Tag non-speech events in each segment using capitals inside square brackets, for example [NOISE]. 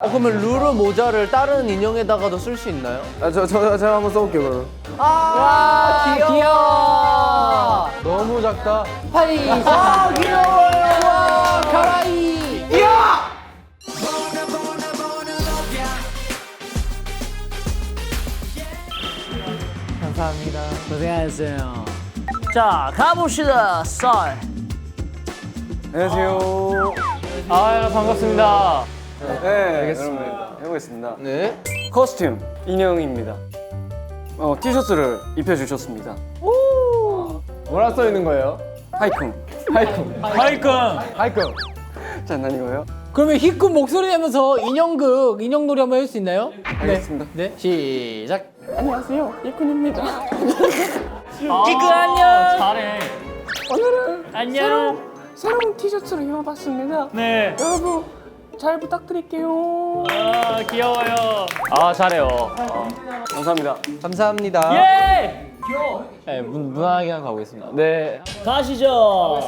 어, 그러면 루루 모자를 다른 인형에다가도 쓸 수 있나요? 아, 저, 저, 제가 한번 써볼게요, 그럼. 아, 귀여워. 너무 작다. 파이. 아, 귀여워요. 와, 가와이. 감사합니다. 고생하셨어요. 자, 가봅시다. 썰. 안녕하세요. 아, 반갑습니다. 네, 알겠습니다. 해보겠습니다. 네. 커스튬 인형입니다. 어, 티셔츠를 입혀주셨습니다. 뭐라 써 있는 거예요? 하이쿵. 하이쿵. 하이끔. 하이쿵. 장난이고요. 그러면 희꿈 목소리 내면서 인형극, 인형놀이 한번 할 수 있나요? 알겠습니다. 네. 시작. 안녕하세요, 이쿤입니다. 이그 [LAUGHS] 안녕. 잘해. 오늘은 안녕. 새로운 티셔츠를 입어봤습니다. 네. 여러분 잘 부탁드릴게요. 아, 귀여워요. 아, 잘해요. 감사합니다. 감사합니다. 예! 네, 문, 무난하게 하고 가보겠습니다. 네. 가시죠.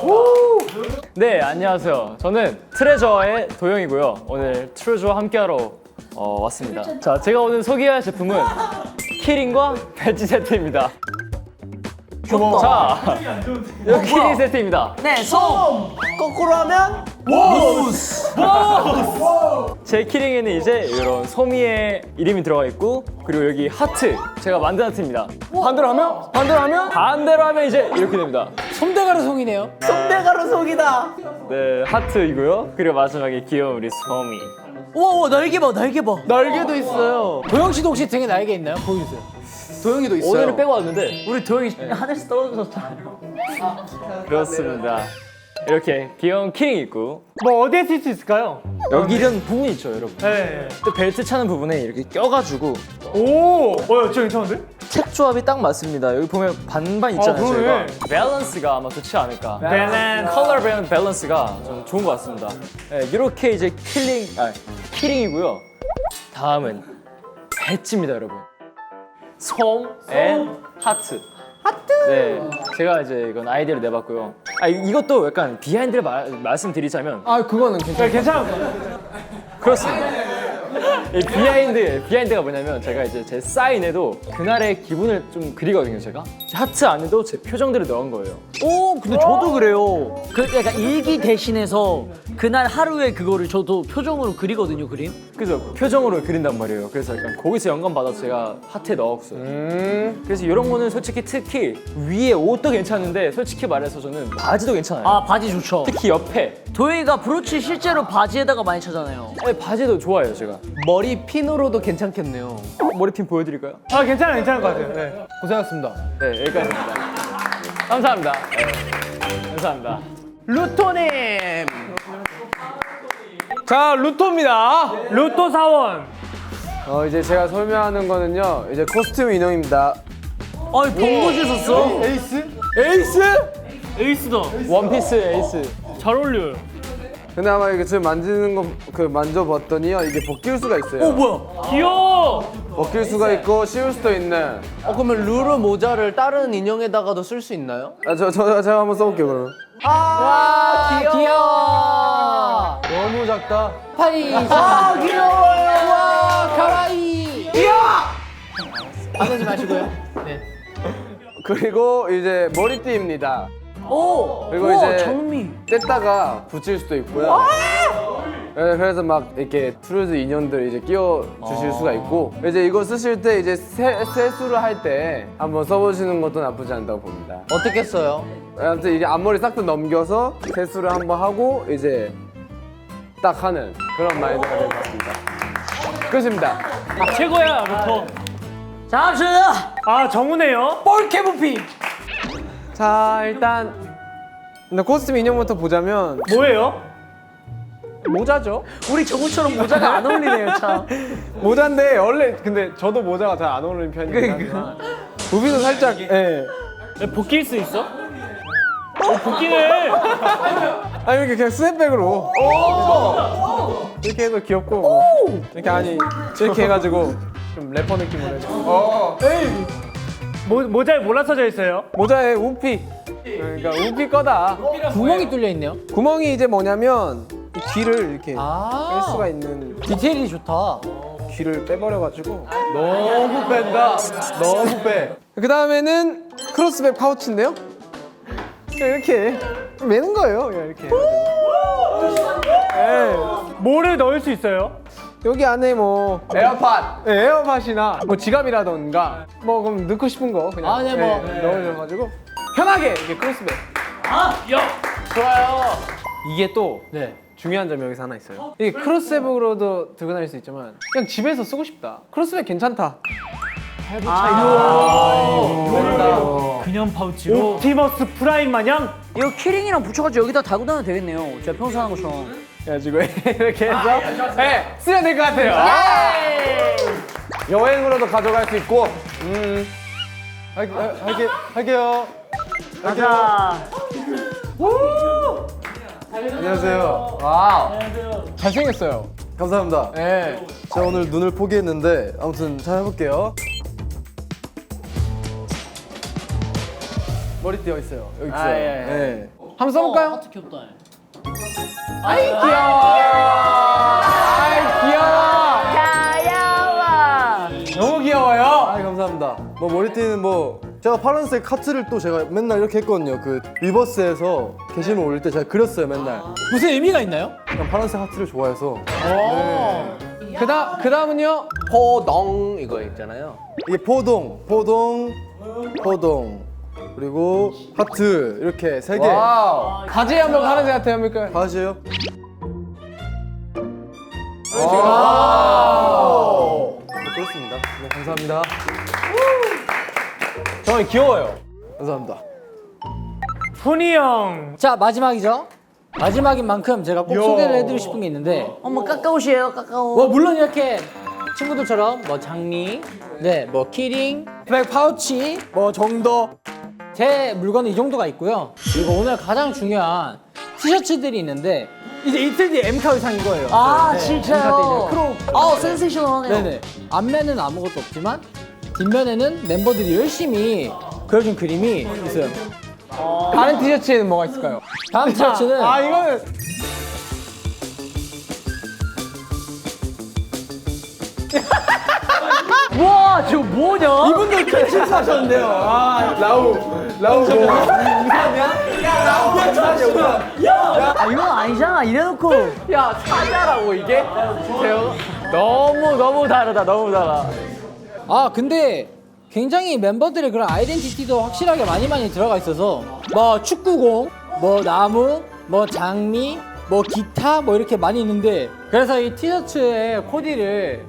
네, 안녕하세요. 저는 트레저의 도영이고요. 오늘 트레저와 함께하러 어, 왔습니다. 자, 제가 오늘 소개할 제품은 키링과 배지 세트입니다. 자, 여기 키링 세트입니다. 거꾸로 하면 제 키링에는 이제 이런 소미의 이름이 들어가 있고 그리고 여기 하트 제가 만든 하트입니다. 반대로 하면? 반대로 하면? 반대로 하면 이제 이렇게 됩니다. 솜대가루 송이네요. 손대가루 속이다. 네, 하트이고요. 그리고 마지막에 귀여운 우리 소미. 우와, 우와, 날개 봐, 날개 봐. 날개도 있어요. 도영 씨도 혹시 등에 날개 있나요? 보여주세요. 도영이도 있어요. 오늘은 빼고 왔는데 우리 도영이 하늘에서 떨어졌잖아요. 그렇습니다. 이렇게 귀여운 키링 있고 뭐 어디에 쓸 수 있을까요? 여기 이런 부분 있죠, 여러분. 네. 또 벨트 차는 부분에 이렇게 껴가지고 오, 어, 저 괜찮은데? 색 조합이 딱 맞습니다. 여기 보면 반반 있잖아요, 아, 저희가. 그러네. 밸런스가 아마 좋지 않을까. 밸런스. 컬러 밸- 밸런스가 좀 좋은 것 같습니다. 네, 이렇게 이제 킬링, 아, 키링이고요. 다음은 배지입니다, 여러분. 솜, 앤 하트. 하트. 네, 제가 이제 이건 아이디어를 내봤고요. 아, 이- 이것도 약간 비하인드를 말, 말씀드리자면 아, 그거는 괜찮아요. 네, 괜찮아. 그렇습니다. 이 비하인드 비하인드가 뭐냐면 제가 이제 제 사인에도 그날의 기분을 좀 그리거든요 제가 제 하트 안에도 제 표정들을 넣은 거예요. 오, 근데 저도 그래요. 그 약간 일기 대신해서 그날 하루에 그거를 저도 표정으로 그리거든요, 그림. 그래서 표정으로 그린단 말이에요. 그래서 약간 거기서 영감 받아서 제가 하트에 넣었어요. 음. 그래서 이런 거는 솔직히 특히 위에 옷도 괜찮은데 솔직히 말해서 저는 바지도 괜찮아요. 아, 바지 좋죠. 특히 옆에 도영이가 브로치 실제로 바지에다가 많이 차잖아요. 네, 바지도 좋아해요 제가. 머리 핀으로도 괜찮겠네요. 머리핀 보여드릴까요? 아, 괜찮아, 괜찮을 것 같아요. 네. 고생하셨습니다. 네 여기까지입니다. 감사합니다. 네, 감사합니다. 루토님. 자, 루토입니다. 루토 사원. 어, 이제 제가 설명하는 거는요, 이제 코스튬 인형입니다. 아니, 본거지 썼어. 에이스? 에이스? 에이스다. 원피스 에이스. 잘 어울려요. 근데 아마 이게 지금 만지는 거, 그 만져봤더니요, 이게 벗길 수가 있어요. 어, 뭐야? 귀여워. 벗길 수가 있고, 씌울 수도 있는. 어, 그러면 루루 모자를 다른 인형에다가도 쓸 수 있나요? 아, 저, 저, 제가 한번 써볼게요, 그럼. 아, 귀여워. 너무 작다. 파이. 아, 귀여워요. 와, 가와이. 안 하지 마시고요. 네. 그리고 이제 머리띠입니다. 오, 그리고 우와, 이제 장미. 뗐다가 붙일 수도 있고요. 네, 그래서 막 이렇게 트루즈 인형들 이제 끼워 주실 수가 있고 이제 이거 쓰실 때 이제 세, 세수를 할 때 한번 써보시는 것도 나쁘지 않다고 봅니다. 어떻게 써요? 아무튼 이게 앞머리 싹다 넘겨서 세수를 한번 하고 이제 딱 하는 그런 마인드가 될 것 같습니다. 끝입니다. 최고야, 루토. 자, 갑시다. 아, 정우네요. 볼케부피. 자 일단 근데 코스튬 인형부터 보자면 뭐예요? 모자죠? 우리 정우처럼 모자가 안 어울리네요, 참. [LAUGHS] 모자인데 원래 근데 저도 모자가 잘 안 어울리는 편이긴 하지만 부비는 살짝 예. 네, 벗길 수 있어? 어, 벗기네. 아니 이렇게 그냥 스냅백으로 이렇게 해도 귀엽고 뭐. 이렇게 아니 이렇게 해가지고 좀 래퍼 느낌으로 해서 모, 모자에 몰라 써져 있어요. 모자에 우피 그러니까 우피 거다 구멍이 뚫려 있네요. 구멍이 이제 뭐냐면 귀를 이렇게 아. 뺄 수가 있는 디테일이 좋다. 귀를 빼버려가지고 너무 뺀다. 너무 빼. 그 다음에는 크로스백 파우치인데요. 이렇게 매는 거예요. 그냥 이렇게. 네. 뭐를 넣을 수 있어요? 여기 안에 뭐 에어팟. 네, 에어팟이나 뭐 지갑이라던가 뭐 그럼 넣고 싶은 거 그냥 아, 네, 뭐. 넣어줘가지고 편하게 이렇게 크로스백. 좋아요. 이게 또 네. 중요한 점이 여기서 하나 있어요. 이게 크로스백으로도 들고 다닐 수 있지만 그냥 집에서 쓰고 싶다. 크로스백 괜찮다. 그냥 파우치로 옵티머스 프라임 마냥 이거 키링이랑 붙여가지고 여기다 달고 다녀도 되겠네요. 제가 평소 하는 것처럼. 그래가지고 [LAUGHS] 이렇게 해서 네, 쓰면 될 것 같아요. 여행으로도 가져갈 수 있고. 음. 할, 할, 할게, 할게요. 가자. 안녕하세요. 와우. 잘생겼어요. 감사합니다. 네. 제가 오늘 눈을 포기했는데 아무튼 잘 해볼게요. 머리띠 어디 있어요? 여기 있어요. 아, 예, 예. 네. 한번 써볼까요? 귀엽다. 아이 귀여워. 아이 귀여워. 너무 귀여워요. 아 감사합니다. 뭐 머리 띠는 뭐 제가 파란색 카트를 또 제가 맨날 이렇게 했거든요. 그 위버스에서 게시물 올릴 때 제가 그렸어요 맨날. 무슨 의미가 있나요? 그냥 파란색 하트를 좋아해서 그다 그다음은요. 포동 이거 있잖아요. 이게 포동, 포동, 포동 그리고 하트 이렇게 세 개. 와우. 바지 한번 파란색 같아요, 합니까? 다시요. 네, 그렇습니다. 네, 감사합니다. 저는 귀여워요. 감사합니다. 푸니 형자 마지막이죠. 마지막인 만큼 제가 꼭 소개를 해드리고 싶은 게 있는데 어머 까까오시에요 까까오. 뭐 물론 이렇게 친구들처럼 뭐 장미, 네, 뭐 키링, 백 파우치 뭐 정도 제 물건은 이 정도가 있고요. 그리고 오늘 가장 중요한 티셔츠들이 있는데 이제 이틀 뒤에 엠카 의상인 거예요. 아 네, 진짜요? 크롭. 아 센세이션하네요. 네네. 앞면은 아무것도 없지만 뒷면에는 멤버들이 열심히 그려준 그림이 있어요. 다른 티셔츠에는 뭐가 있을까요? 다음 티셔츠는 아 이거는 [LAUGHS] 와 저거 뭐냐? 이분들 큰 실수하셨는데요. 아 라우 라우 뭐아 이건 아니잖아 이래놓고. 야 사자라고 이게? 너무 너무 다르다. 너무 달라. 아 근데 굉장히 멤버들의 그런 아이덴티티도 확실하게 많이 많이 들어가 있어서 뭐 축구공, 뭐 나무, 뭐 장미, 뭐 기타 뭐 이렇게 많이 있는데 그래서 이 티셔츠의 코디를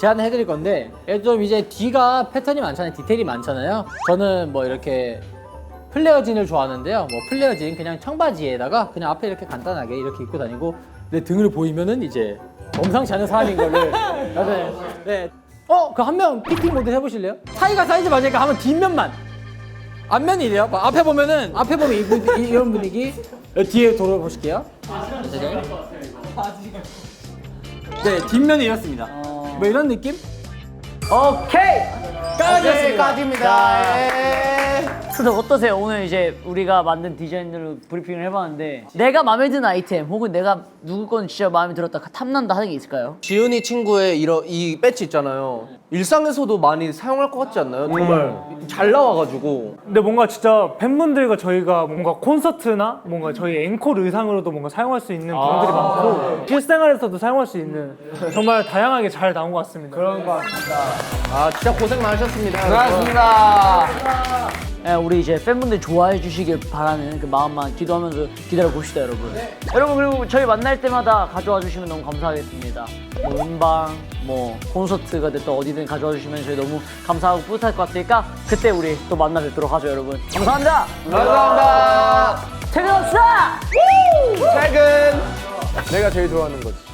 제안을 해드릴 건데 얘좀 이제 뒤가 패턴이 많잖아요. 디테일이 많잖아요. 저는 뭐 이렇게 플레어진을 좋아하는데요. 뭐 플레어진 그냥 청바지에다가 그냥 앞에 이렇게 간단하게 이렇게 입고 다니고 내 등을 보이면은 이제 범상치 않은 사람인 거를 [LAUGHS] 네. 네. 어? 그 한명 피팅 모드 해보실래요? 사이가 사이즈 맞으니까 하면 뒷면만 앞면이 이래요 봐, 앞에 보면은 앞에 보면 이, 분- 이, 이런 분위기 어, 뒤에 돌아보실게요. 네 뒷면이 이렇습니다 뭐 이런 느낌? 오케이. 까지입니다. 근데 어떠세요? 오늘 이제 우리가 만든 디자인들로 브리핑을 해봤는데 내가 마음에 드는 아이템 혹은 내가 누구 건 진짜 마음에 들었다 탐난다 하는 게 있을까요? 지은이 친구의 이런 이 배지 있잖아요. 일상에서도 많이 사용할 것 같지 않나요? 정말 잘 나와가지고. 근데 뭔가 진짜 팬분들과 저희가 뭔가 콘서트나 뭔가 저희 앵콜 의상으로도 뭔가 사용할 수 있는 부분들이 많고 실생활에서도 사용할 수 있는 정말 다양하게 잘 나온 것 같습니다. 그런 것 같습니다. 아 진짜 고생 많으셨습니다. 고맙습니다. 예, 우리 이제 팬분들 좋아해 주시길 바라는 그 마음만 기도하면서 기다려 봅시다 여러분 여러분 그리고 저희 만날 때마다 가져와 주시면 너무 감사하겠습니다 뭐 음방 뭐 콘서트가 됐든 어디든 가져와 주시면 저희 너무 감사하고 뿌듯할 것 같으니까 그때 우리 또 만나 뵙도록 하죠 여러분 감사합니다 감사합니다. 퇴근합시다 퇴근. 내가 제일 좋아하는 거지.